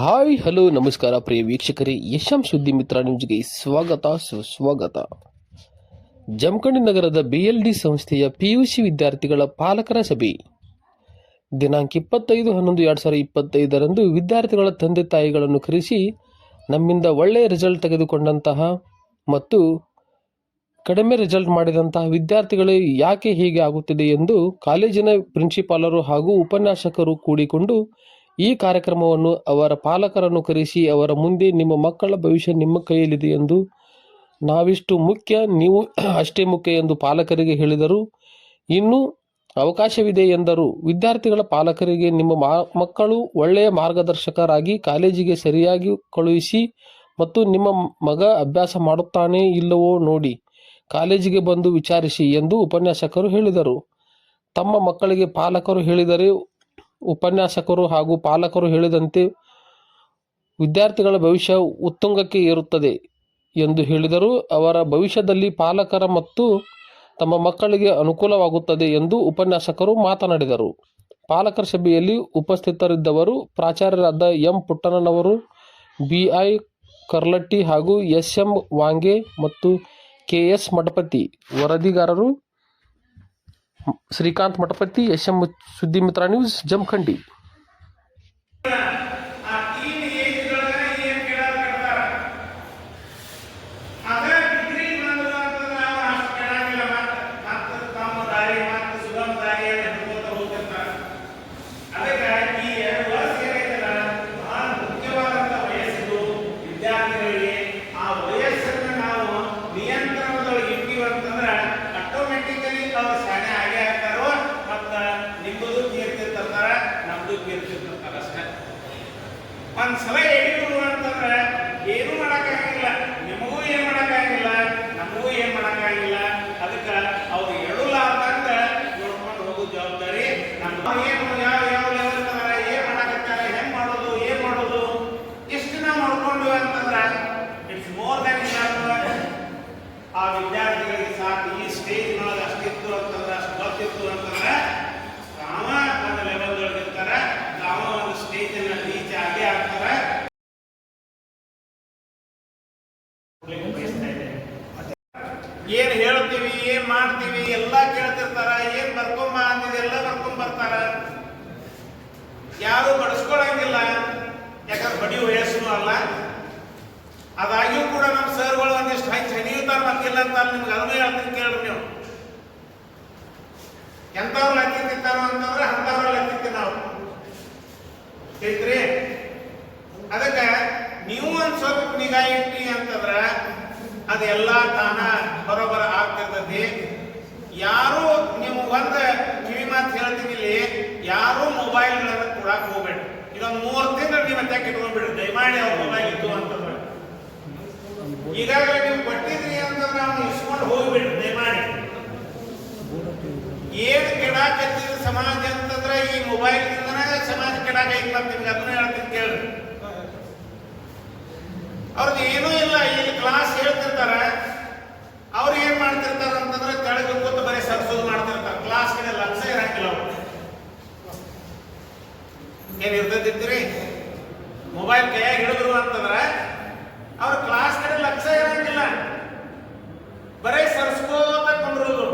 Hi, hello, ನಮಸ್ಕಾರ, ಪ್ರಿಯ ವೀಕ್ಷಕರೇ. ಯಶಂ ಸುದ್ದಿ ಮಿತ್ರ ನ್ಯೂಸ್ಗೆ ಸ್ವಾಗತ, ಸುಸ್ವಾಗತ. ಜಮಖಂಡಿ ನಗರದ ಬಿಎಲ್ಡಿ ಸಂಸ್ಥೆಯ ಪಿಯುಸಿ ವಿದ್ಯಾರ್ಥಿಗಳ ಪಾಲಕರ ಸಭೆ. ದಿನಾಂಕ ಇಪ್ಪತ್ತೈದು, ಹನ್ನೊಂದು, ಎರಡು ಸಾವಿರದ ಇಪ್ಪತ್ತೈದರಂದು ವಿದ್ಯಾರ್ಥಿಗಳ ತಂದೆ ತಾಯಿಗಳನ್ನು ಕರೆಸಿ ನಮ್ಮಿಂದ ಒಳ್ಳೆಯ ರಿಸಲ್ಟ್ ತೆಗೆದುಕೊಂಡಂತಹ ಮತ್ತು ಕಡಿಮೆ ರಿಸಲ್ಟ್ ಮಾಡಿದಂತಹ ವಿದ್ಯಾರ್ಥಿಗಳು ಯಾಕೆ ಹೀಗೆ ಆಗುತ್ತಿದೆ ಎಂದು ಕಾಲೇಜಿನ ಪ್ರಿನ್ಸಿಪಾಲರು ಹಾಗೂ ಉಪನ್ಯಾಸಕರು ಕೂಡಿಕೊಂಡು ಈ ಕಾರ್ಯಕ್ರಮವನ್ನು ಅವರ ಪಾಲಕರನ್ನು ಕರೆಸಿ ಅವರ ಮುಂದೆ ನಿಮ್ಮ ಮಕ್ಕಳ ಭವಿಷ್ಯ ನಿಮ್ಮ ಕೈಯಲ್ಲಿದೆ ಎಂದು ನಾವಿಷ್ಟು ಮುಖ್ಯ, ನೀವು ಅಷ್ಟೇ ಮುಖ್ಯ ಎಂದು ಪಾಲಕರಿಗೆ ಹೇಳಿದರು. ಇನ್ನೂ ಅವಕಾಶವಿದೆ ಎಂದರು. ವಿದ್ಯಾರ್ಥಿಗಳ ಪಾಲಕರಿಗೆ ನಿಮ್ಮ ಮಕ್ಕಳು ಒಳ್ಳೆಯ ಮಾರ್ಗದರ್ಶಕರಾಗಿ ಕಾಲೇಜಿಗೆ ಸರಿಯಾಗಿ ಕಳುಹಿಸಿ ಮತ್ತು ನಿಮ್ಮ ಮಗ ಅಭ್ಯಾಸ ಮಾಡುತ್ತಾನೆ ಇಲ್ಲವೋ ನೋಡಿ, ಕಾಲೇಜಿಗೆ ಬಂದು ವಿಚಾರಿಸಿ ಎಂದು ಉಪನ್ಯಾಸಕರು ಹೇಳಿದರು. ತಮ್ಮ ಮಕ್ಕಳಿಗೆ ಪಾಲಕರು ಹೇಳಿದರೆ ಉಪನ್ಯಾಸಕರು ಹಾಗೂ ಪಾಲಕರು ಹೇಳಿದಂತೆ ವಿದ್ಯಾರ್ಥಿಗಳ ಭವಿಷ್ಯ ಉತ್ತುಂಗಕ್ಕೆ ಏರುತ್ತದೆ ಎಂದು ಹೇಳಿದರು. ಅವರ ಭವಿಷ್ಯದಲ್ಲಿ ಪಾಲಕರ ಮತ್ತು ತಮ್ಮ ಮಕ್ಕಳಿಗೆ ಅನುಕೂಲವಾಗುತ್ತದೆ ಎಂದು ಉಪನ್ಯಾಸಕರು ಮಾತನಾಡಿದರು. ಪಾಲಕರ ಸಭೆಯಲ್ಲಿ ಉಪಸ್ಥಿತರಿದ್ದವರು ಪ್ರಾಚಾರ್ಯರಾದ ಎಂ ಪುಟ್ಟಣ್ಣನವರು ಬಿ ಐ ಕರ್ಲಟ್ಟಿ ಹಾಗೂ ಎಸ್ ಎಂ ವಾಂಗೆ ಮತ್ತು K S Mathapati, ವರದಿಗಾರರು Srikanth Mathapati S M Suddi Mitra news Jamkhandi ಆ ಟೀಮ್ ಏಜ್ದೊಳಗ ಏನ್ ಕೇಳಾಕ ಕಟ್ತಾರ ಅದ ಡಿಗ್ರಿ ಬಂದ್ರು ಅಂತಂದ್ರ ಅವ್ರು ಅಷ್ಟು ಕೇಳಂಗಿಲ್ಲ ಮತ್ತ ಮತ್ತ ತಮ್ಮ ದಾರಿ ಮತ್ತ ಸುಗಮ ದಾರಿಯನ್ನು ಹಿಡ್ಕೊತ ಹೋಗ್ತಿರ್ತಾರ ಅದಕ್ಕೆ ಈ ಎರಡು ವರ್ಷ ಏನೈತಲ್ಲ ಬಹಳ ಮುಖ್ಯವಾದಂತ ವಯಸ್ಸಿದು ವಿದ್ಯಾರ್ಥಿಗಳಿಗೆ ಆ ವಯಸ್ಸನ್ನ ನಾವು ನಿಯಂತ್ರಣದೊಳಗೆ ಇಟ್ಟಿವಿ ಅಂತಂದ್ರ ಆಟೋಮೆಟಿಕಲಿ ಅವ್ರು ಶಾಣೆ ಆಗೇ ಆಗ್ತಾರೋ ಮತ್ತ ನಿಮ್ಮದು ಕೀರ್ತಿ ತರ್ತಾರ ನಮ್ದು ಕೀರ್ತಿ ತರ್ತಾರ ಅಷ್ಟೇ ಒಂದ್ ಸಲ ಎಡಿರು ಅಂತಂದ್ರೆ ಏನು ಮಾಡಕ್ಕಾಗಿಲ್ಲ ನಿಮಗೂ ಏನ್ ಮಾಡಕ್ಕಾಗಿಲ್ಲ ನಮಗೂ ಏನ್ ಮಾಡಕ್ಕಾಗಿಲ್ಲ ಅದಕ್ಕ ಅವ್ರು ಎಡುಲಾರ್ದಂಗ ನೋಡ್ಕೊಂಡು ಹೋಗೋ ಜವಾಬ್ದಾರಿ ನಮ್ಮ ಏನು ಯಾವ ಯಾವ ಲೆವೆಲ್ ತಗಾರ ಏನ್ ಮಾಡಕತ್ತಾರ ಹೆಂಗ್ ಮಾಡೋದು ಏನ್ ಮಾಡೋದು ಎಷ್ಟು ದಿನ ಮಾಡ್ಕೊಂಡು ಅಂತಂದ್ರ ಇಟ್ಸ್ ಮೋರ್ ದನ್ ಆ ವಿದ್ಯಾರ್ಥಿಗಳಿಗೆ ಸಾಕು ಈ ಸ್ಟೇಜ್ ನೊಳಗೆ ಅಷ್ಟಿತ್ತು ಅಂತಂದ್ರೆ ಅಷ್ಟು ಗೊತ್ತಿತ್ತು ಅಂತಂದ್ರೆ ತಾವ ಒಂದು ಲೆವೆಲ್ ಒಳಗೆ ಇರ್ತಾರ ತಾವ ಒಂದು ಸ್ಟೇಜ್ ಅನ್ನ ರೀಚ್ ಆಗೇ ಆಗ್ತಾರ ಏನ್ ಹೇಳ್ತೀವಿ, ಏನ್ ಮಾಡ್ತೀವಿ, ಎಲ್ಲ ಕೇಳ್ತಿರ್ತಾರ, ಏನ್ ಬರ್ಕೊಂಬ ಅಂದಿದೆ, ಎಲ್ಲ ಬರ್ಕೊಂಡ್ ಬರ್ತಾರ. ಯಾರು ಬಡಿಸ್ಕೊಳಂಗಿಲ್ಲ. ಯಾಕಂದ್ರೆ ಬಡಿ ವಯಸ್ಸು ಅಲ್ಲ. ಅದಾಗಿಯೂ ಕೂಡ ನಮ್ಮ ಸರ್ಗಳು ಒಂದಿಷ್ಟು ಹಂಚ್ ಹನಿಯುತ್ತಾರ ಮತ್ತಿಲ್ಲ ಅಂತ ನಿಮ್ಗೆ ಅದನ್ನೇ ಹೇಳ್ತೀನಿ ಕೇಳ್ರಿ ನೀವು. ಎಂಥವ್ರು ಲಕ್ಕಿ ತಿಂತಾರೋ ಅಂತಂದ್ರೆ ಅಂಥವ್ರಲ್ಲಿ ಲಕ್ಕಿ ನಾವು. ಒಂದು ಸ್ವಲ್ಪ ನಿಗಾ ಇಟ್ಟಿ ಅಂತಂದ್ರ ಅದೆಲ್ಲ ತಾನ ಬರೋಬರ ಆಗ್ತಿರ್ತೈತಿ ಯಾರು ನೀವು ಒಂದ ಕಿವಿ ಮಾತು ಹೇಳ್ತೀನಿ ಇಲ್ಲಿ ಯಾರು ಮೊಬೈಲ್ಗಳನ್ನು ಕೊಡಕ್ ಹೋಗ್ಬೇಡ. ಇದೊಂದು ಮೂರು ತಿಂಗಳು ನೀವು ಮತ್ತೆ ಇಟ್ಕೊಂಡ್ಬಿಡ್ರಿ. ದಯಮಾಡಿ ಅವ್ರ ಮೊಬೈಲ್ ಇತ್ತು ಅಂತಂದ್ರೆ. ಈಗಾಗಲೇ ನೀವು ಕೊಟ್ಟಿದ್ರಿ ಅಂತಂದ್ರೆ ಅವ್ನು ಇಸ್ಕೊಂಡು ಹೋಗ್ಬಿಡ್ರಿ, ದಯಮಾಡಿ. ಏನ್ ಕೆಡಾಕತ್ತಿದ ಸಮಾಜ ಅಂತಂದ್ರೆ ಈ ಮೊಬೈಲ್ ಇಂದನೇ ಸಮಾಜ ಕೆಡಾಕೈತಿ ಅಂತ ನಿಮ್ಗೆ ಅದನ್ನ ಹೇಳ್ತೀನಿ ಕೇಳ್ರಿ. ಅವ್ರದ್ದು ಏನೂ ಇಲ್ಲ ಇಲ್ಲಿ ಕ್ಲಾಸ್ ಹೇಳ್ತಿರ್ತಾರೆ. ಅವ್ರು ಏನ್ ಮಾಡ್ತಿರ್ತಾರ ಅಂತಂದ್ರೆ ಕೆಳಗೆ ಕೂತು ಬರೀ ಸರ್ಸೋದು ಮಾಡ್ತಿರ್ತಾರೆ. ಕ್ಲಾಸ್ ಕಡೆ ಲಕ್ಷ ಇರಂಗಿಲ್ಲ ಅವ್ರು. ಏನ್ ಇರ್ತೈತಿರ್ತೀರಿ ಮೊಬೈಲ್ ಕೈಯಾಗ ಹಿಡಿದ್ರು ಅಂತಂದ್ರೆ ಅವ್ರ ಕ್ಲಾಸ್ ಕಡೆ ಲಕ್ಷ ಇರಂಗಿಲ್ಲ. ಬರೀ ಸರ್ಸ್ಕೋತ ಕುಂಡ್ರೋದು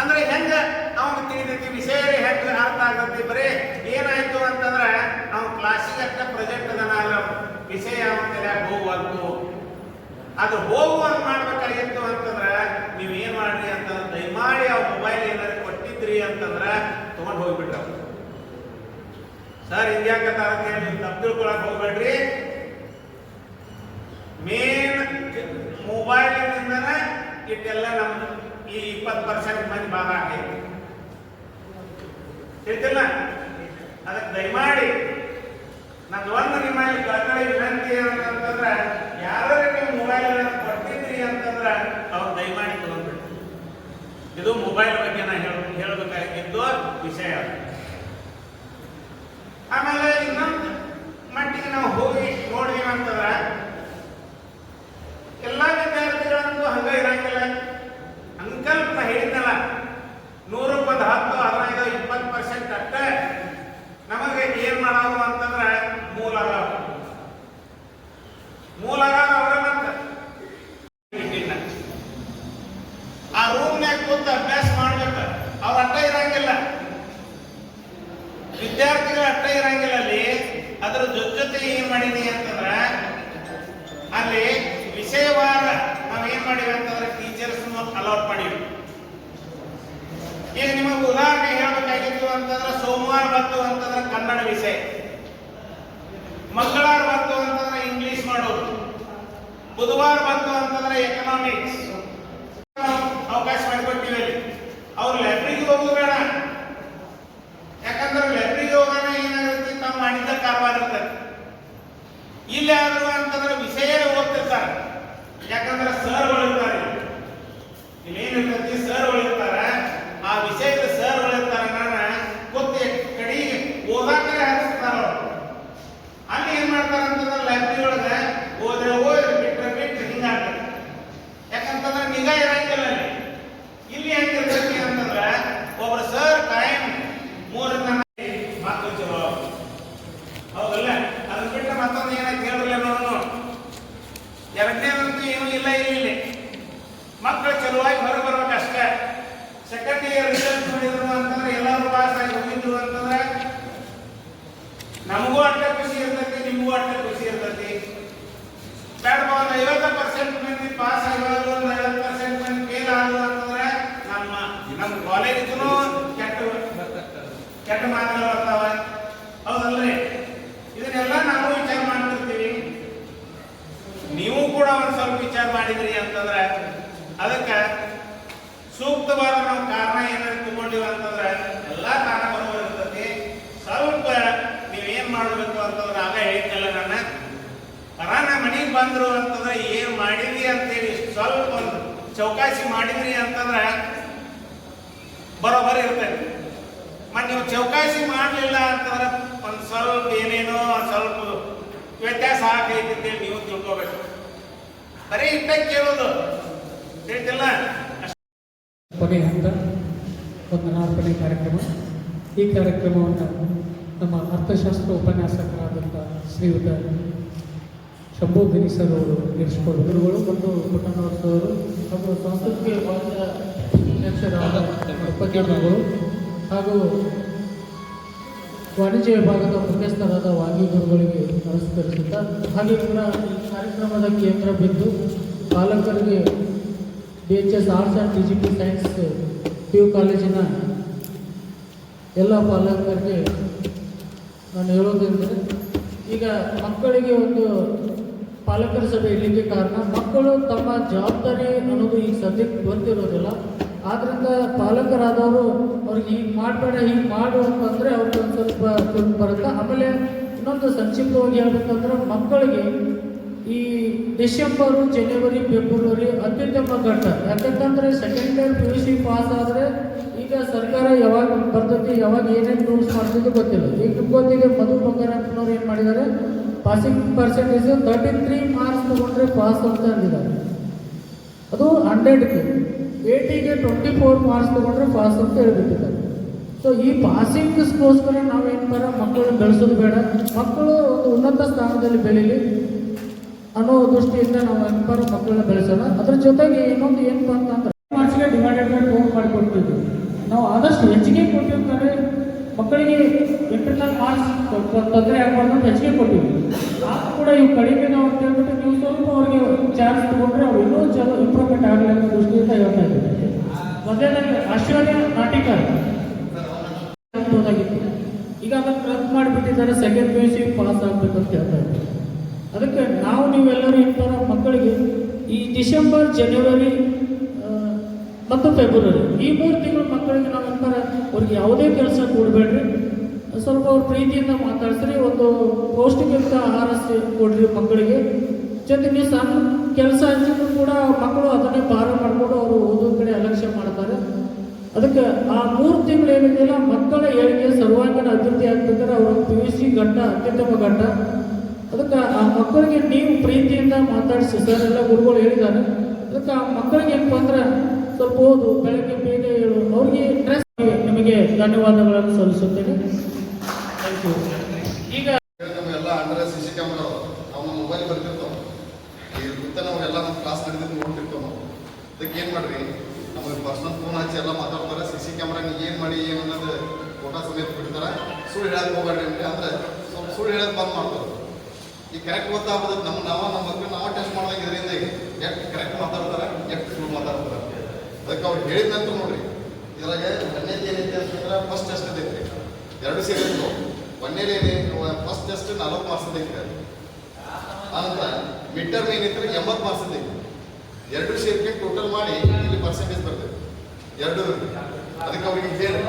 ಅಂದ್ರೆ ಹೆಂಗ? ಅವನ್ ತಿಳಿದೈತಿ ವಿಷಯ ಹೆಂಗ ಅರ್ಥ ಆಗತೈತಿ? ಬರೀ ಏನಾಯ್ತು ಅಂತಂದ್ರೆ ಅವ್ನ ಕ್ಲಾಸಿಗೆ ಅಷ್ಟ ಪ್ರೆಸೆಂಟ್ ಅದನ್ನ ಅಲ್ಲ. ವಿಷಯ ಕರ್ಯಾಗ ಹೋಗುವಂತು. ಅದು ಹೋಗುವಂತ ಮಾಡ್ಬೇಕಾಗಿತ್ತು ಅಂತಂದ್ರೆ ನೀವು ಏನ್ ಮಾಡ್ರಿ ಅಂತಂದ್ರೆ ದಯಮಾಡಿ ಆ ಮೊಬೈಲ್ ಏನಾದ್ರು ಕೊಟ್ಟಿದ್ರಿ ಅಂತಂದ್ರೆ ತಗೊಂಡು ಹೋಗ್ಬಿಟ್ರ. ಸರ್ ಹಿಂಗ್ಯಾಕತ್ತಾರ ನೀವು ತಪ್ಪು ತಿಳ್ಕೊಳಕ್ ಹೋಗ್ಬೇಡ್ರಿ. ಮೇನ್ ಮೊಬೈಲಿನಿಂದನ ಇಟ್ಟೆಲ್ಲ ನಮ್ಮ ಈ ಇಪ್ಪತ್ತು ಪರ್ಸೆಂಟ್ ಮಂದಿ ಭಾಗ ಆಗೈತಿ. ತಿಳ್ತಿಲ್ಲ ಅದಕ್ಕೆ ದಯಮಾಡಿ ನಂದು ಒಂದು ನಿಮ್ಮಲ್ಲಿ ಕಳಕಳಿ ವಿನಂತಿ ಏನಂತಂದ್ರೆ ಯಾರು ನೀವು ಮೊಬೈಲ್ ಕೊಟ್ಟಿದ್ರಿ ಅಂತಂದ್ರ, ಅವ್ರು ದಯಮಾಡಿ ತಗೊಂಡ್ಬಿಟ್ಟು ಇದು ಮೊಬೈಲ್ ಬಗ್ಗೆ ನಾ ಹೇಳ, ಹೇಳಬೇಕಾಗಿದ್ದು ವಿಷಯ ಆಮೇಲೆ ಮಾಡಿದಿ ಅಂತಂದ್ರೆ, ಅಲ್ಲಿ ವಿಷಯವಾರ ನಾವೇನ್ ಏನ್ ಮಾಡಿವಿ ಅಂತಂದ್ರೆ ಟೀಚರ್ಸ್ ಅಲೌಟ್ ಮಾಡಿವಿ. ಈಗ ನಿಮಗೆ ಉದಾಹರಣೆ ಹೇಳಬೇಕಾಗಿತ್ತು ಅಂತಂದ್ರೆ ಸೋಮವಾರ ಬಂತು ಅಂತಂದ್ರೆ ಕನ್ನಡ ವಿಷಯ. ಮಂಗಳವಾರ ಬಂತು ಅಂತಂದ್ರೆ ಇಂಗ್ಲಿಷ್ ಮಾಡೋದು. ಬುಧವಾರ ಬಂತು ಅಂತಂದ್ರೆ ಬಂದ್ರು ಅಂತಂದ್ರೆ ಏನ್ ಮಾಡಿದ್ರಿ ಅಂತೇಳಿ ಸ್ವಲ್ಪ ಒಂದು ಚೌಕಾಸಿ ಮಾಡಿದ್ರಿ ಅಂತಂದ್ರೆ ಬರೋಬರ್ ಇರ್ತೈತಿ ಮತ್ತೆ ನೀವು ಚೌಕಾಸಿ ಮಾಡಲಿಲ್ಲ ಅಂತಂದ್ರೆ ಒಂದು ಸ್ವಲ್ಪ ಏನೇನೋ ಒಂದು ಸ್ವಲ್ಪ ವ್ಯತ್ಯಾಸ ಆಗೈತಿ ಅಂತೇಳಿ ನೀವು ತಿಳ್ಕೋಬೇಕು. ಬರೀ ಇಟ್ಟ ಕೇಳೋದು. ತಿಳಿತಿಲ್ಲ? ಕೊನೆ ಹಂತ ವಂದನಾರ್ಪಣೆ ಕಾರ್ಯಕ್ರಮ. ಈ ಕಾರ್ಯಕ್ರಮವನ್ನು ನಮ್ಮ ಅರ್ಥಶಾಸ್ತ್ರ ಉಪನ್ಯಾಸಕರಾದಂಥ ಶ್ರೀಯುತ ಶಂಭು ಗಿರಿ ಸರ್ ಅವರು ನಿರ್ಸ್ಕೊಂಡು ಗುರುಗಳು ಮತ್ತು ಪುಟ್ಟಣ್ಣವರು ಅವರು ಹಾಗೂ ಸಂಸ್ಕೃತಿಗೆ ಉಪಕರಣಗಳು ಹಾಗೂ ವಾಣಿಜ್ಯ ವಿಭಾಗದ ಮುಖ್ಯಸ್ಥರಾದ ವಾಗಿ ಗುರುಗಳಿಗೆ ನಮಸ್ಕರಿಸುತ್ತಾ ಹಾಗೆ ಕೂಡ ಕಾರ್ಯಕ್ರಮದ ಕೇಂದ್ರ ಬಿದ್ದು ಪಾಲಕರಿಗೆ B H S arts and D science P U ಕಾಲೇಜಿನ ಎಲ್ಲ ಪಾಲಕರಿಗೆ ನಾನು ಹೇಳೋದಂದರೆ ಈಗ ಮಕ್ಕಳಿಗೆ ಒಂದು ಪಾಲಕರ ಸಭೆ ಇಲ್ಲಿಗೆ ಕಾರಣ, ಮಕ್ಕಳು ತಮ್ಮ ಜವಾಬ್ದಾರಿ ಅನ್ನೋದು ಈಗ ಸದ್ಯಕ್ಕೆ ಗೊತ್ತಿರೋದಿಲ್ಲ ಆದ್ದರಿಂದ ಪಾಲಕರಾದವರು ಅವ್ರಿಗೆ ಹೀಗೆ ಮಾಡಬೇಡ, ಹೀಗೆ ಮಾಡು ಅಂತಂದರೆ ಅವ್ರಿಗೆ ಒಂದು ಸ್ವಲ್ಪ ತುಂಬ ಬರುತ್ತೆ. ಆಮೇಲೆ ಇನ್ನೊಂದು ಸಂಕ್ಷಿಪ್ತವಾಗಿ ಹೇಳ್ಬೇಕಂದ್ರೆ ಮಕ್ಕಳಿಗೆ ಈ ಡಿಸೆಂಬರು, ಜನವರಿ, ಫೆಬ್ರವರಿ ಅತ್ಯುತ್ತಮ ಘಟ್ಟ. ಯಾಕಂತಂದ್ರೆ second year P U C pass ಆದರೆ ಈಗ ಸರ್ಕಾರ ಯಾವಾಗ ಬರ್ತೈತಿ, ಯಾವಾಗ ಏನೇನು ರೂಲ್ಸ್ ಮಾಡ್ತಿದ್ದು ಗೊತ್ತಿಲ್ಲ. ಈಗ ಗೊತ್ತಿದೆ, ಮಧು ಬಂಗಾರಪ್ಪನವ್ರು ಏನು ಮಾಡಿದ್ದಾರೆ? Passing percentage thirty three marks ತಗೊಂಡ್ರೆ ಪಾಸ್ ಅಂತ ಅಂದಿದ್ದಾರೆ. ಅದು ಹಂಡ್ರೆಡ್ಗೆ ಏಯ್ಟಿಗೆ ಟ್ವೆಂಟಿ ಫೋರ್ ಮಾರ್ಕ್ಸ್ ತಗೊಂಡ್ರೆ ಪಾಸ್ ಅಂತ ಹೇಳ್ಬಿಟ್ಟಿದ್ದಾರೆ. ಸೊ ಈ ಪಾಸಿಂಗ್ಸ್ಗೋಸ್ಕರ ನಾವೇನು ಬರ ಮಕ್ಕಳು ಬೆಳೆಸೋದು ಬೇಡ. ಮಕ್ಕಳು ಒಂದು ಉನ್ನತ ಸ್ಥಾನದಲ್ಲಿ ಬೆಳೀಲಿ ಅನ್ನೋ ದೃಷ್ಟಿಯಿಂದ ನಾವು ಏನಪ್ಪ ಮಕ್ಕಳನ್ನ ಬೆಳೆಸೋಣ. ಅದ್ರ ಜೊತೆಗೆ ಇನ್ನೊಂದು ಏನಪ್ಪ ಅಂತಂದ್ರೆ ಮಾರ್ಕ್ಸ್ಗೆ ಡಿವೈಡೆಡ್ ಬೈ ಫೋರ್ ಮಾಡಿಕೊಡ್ತಿದ್ವಿ ನಾವು ಆದಷ್ಟು ಹೆಚ್ಚಿಗೆ ಕೊಟ್ಟಿರ್ತಾರೆ. ಮಕ್ಕಳಿಗೆ ಇಂಟರ್ನಲ್ ಮಾರ್ಕ್ಸ್ ತೊಂದರೆ ಆಗಬಾರ್ದು ಅಂತ ಹೆಚ್ಚಿಗೆ ಕೊಟ್ಟಿವಿ ಆಗ ಕೂಡ ಇವು ಕಡಿಮೆ ನಾವು ಅಂತ ಹೇಳ್ಬಿಟ್ಟು ನೀವು ಸ್ವಲ್ಪ ಅವ್ರಿಗೆ ಚಾನ್ಸ್ ತಗೊಂಡ್ರೆ ಅವ್ರು ಇನ್ನೂ ಚಲೋ ಇಂಪ್ರೂವ್ಮೆಂಟ್ ಆಗಲಿ ಅನ್ನೋ ದೃಷ್ಟಿಯಿಂದ ಹೇಳ್ತಾ ಇದ್ದೀವಿ ಮೊದಲನೇ ಐಶ್ವರ್ಯ ನಾಟಿಕ ಈಗ ಅದನ್ನು ರದ್ದು ಮಾಡಿಬಿಟ್ಟಿದ್ದಾರೆ second P U C pass ಆಗ್ಬೇಕಂತ ಹೇಳ್ತಾ ಇದ್ದಾರೆ. ಅದಕ್ಕೆ ನಾವು ನೀವೆಲ್ಲರೂ ಇರ್ತಾರ ಮಕ್ಕಳಿಗೆ ಈ ಡಿಸೆಂಬರ್, ಜನವರಿ ಮತ್ತು ಫೆಬ್ರವರಿ, ಈ ಮೂರು ತಿಂಗಳು ಮಕ್ಕಳಿಗೆ ನಾವು ಅಂತಾರೆ, ಅವ್ರಿಗೆ ಯಾವುದೇ ಕೆಲಸ ಕೊಡಬೇಡ್ರಿ. ಸ್ವಲ್ಪ ಅವ್ರ ಪ್ರೀತಿಯಿಂದ ಮಾತಾಡ್ಸ್ರಿ, ಒಂದು ಪೌಷ್ಟಿಕಯುಕ್ತ ಆಹಾರ ಕೊಡ್ರಿ ಮಕ್ಕಳಿಗೆ. ಜೊತೆಗೆ ಸಣ್ಣ ಕೆಲಸ ಹಂಚಿದ್ರು ಕೂಡ ಮಕ್ಕಳು ಅದನ್ನೇ ಭಾರ ಮಾಡಿಕೊಂಡು ಅವರು ಓದೋ ಕಡೆ ಅಲಕ್ಷ್ಯ ಮಾಡ್ತಾರೆ. ಅದಕ್ಕೆ ಆ ಮೂರು ತಿಂಗಳು ಏನಿದೆಯಲ್ಲ, ಮಕ್ಕಳ ಏಳಿಗೆ ಸರ್ವಾಂಗೀಣ ಅಭಿವೃದ್ಧಿ ಆಗ್ಬೇಕಾದ್ರೆ ಅವರು ಪಿ ಯು ಸಿ ಘಟ್ಟ, ಅತ್ಯುತ್ತಮ ಘಟ್ಟ. ಅದಕ್ಕೆ ಆ ಮಕ್ಕಳಿಗೆ ನೀವು ಪ್ರೀತಿಯಿಂದ ಮಾತಾಡಿಸಿ, ಸರ್ ಎಲ್ಲ ಗುರುಗಳು ಹೇಳಿದ್ದಾರೆ. ಅದಕ್ಕೆ ಆ ಮಕ್ಕಳಿಗೆ ಏನಪ್ಪ ಅಂದ್ರೆ ಓದು ಬೆಳಗ್ಗೆ ಬೇಗ ಹೇಳುವ ಅವ್ರಿಗೆ ಡ್ರೆಸ್ ನಿಮಗೆ ಧನ್ಯವಾದಗಳನ್ನು ಸಲ್ಲಿಸುತ್ತೇನೆ. ಥ್ಯಾಂಕ್ ಯು ಈಗ ಎಲ್ಲ ಅಂಡರ್ ಸಿ ಸಿ ಕ್ಯಾಮ್ರಾ ನಾವು ಮೊಬೈಲ್ ಬರ್ತಿರ್ತಾವ ಈ ನಾವು ಎಲ್ಲ ನಮ್ಮ ಕ್ಲಾಸ್ ನಡೆದಿದ್ದು ನೋಡ್ತಿರ್ತಾವ ನಾವು ಅದಕ್ಕೆ ಏನು ಮಾಡ್ರಿ? ನಮಗೆ ಪರ್ಸನಲ್ ಫೋನ್ ಹಚ್ಚಿ ಎಲ್ಲ ಮಾತಾಡ್ತಾರೆ. ಸಿ ಸಿ ಕ್ಯಾಮ್ರಾ ನೀವು ಏನು ಮಾಡಿ, ಏನು ಅನ್ನೋದು ಫೋಟೋ ಸಮೇತ ಬಿಡ್ತಾರೆ. ಸುಳ್ಳು ಹೇಳಕ್ಕೆ ಹೋಗ್ಬೇಡ್ರಿ ಅಂದ್ರೆ ಅಂದ್ರೆ ಸ್ವಲ್ಪ ಸುಳ್ಳು ಹೇಳೋದು ಬಂದ್ ಮಾಡ್ತಾರೆ. ಈ ಕರೆಕ್ಟ್ ಗೊತ್ತಾಗ್ಬೋದು ನಮ್ಮ ನಾವ ನಮ್ಮ ಮಕ್ಕಳು ನಾವು ಟೆಸ್ಟ್ ಮಾಡಿದಾಗ ಇದರಿಂದ ಕರೆಕ್ಟ್ ಮಾತಾಡ್ತಾರೆ ಅದಕ್ಕೆ ಅವ್ರು ಹೇಳಿದ ನಂತರ ನೋಡ್ರಿ. ಇದ್ರಾಗ ಒಂದೇದು ಏನೈತಿ ಅಂತಂದ್ರೆ ಫಸ್ಟ್ ಟೆಸ್ಟ್ ಐತಿ. ಎರಡು ಸೇರಿ ಒಂದೇದು ಏನೇ ಫಸ್ಟ್ ಟೆಸ್ಟ್ ನಲ್ವತ್ತು ಮಾರ್ಕ್ಸ್ ಐತಿ. ಆನಂತರ ಮಿಡ್ ಟರ್ಮ್ ಏನಿದ್ರೆ ಎಂಬತ್ತು ಮಾರ್ಕ್ಸ್ ಐತಿ. ಎರಡು ಸೇರ್ಕೊಂಡು ಟೋಟಲ್ ಮಾಡಿ ಇಲ್ಲಿ ಪರ್ಸೆಂಟೇಜ್ ಬರ್ತದೆ. ಎರಡು ಅದಕ್ಕೆ ಅವ್ರಿಗೆ ಹೇಳಿ.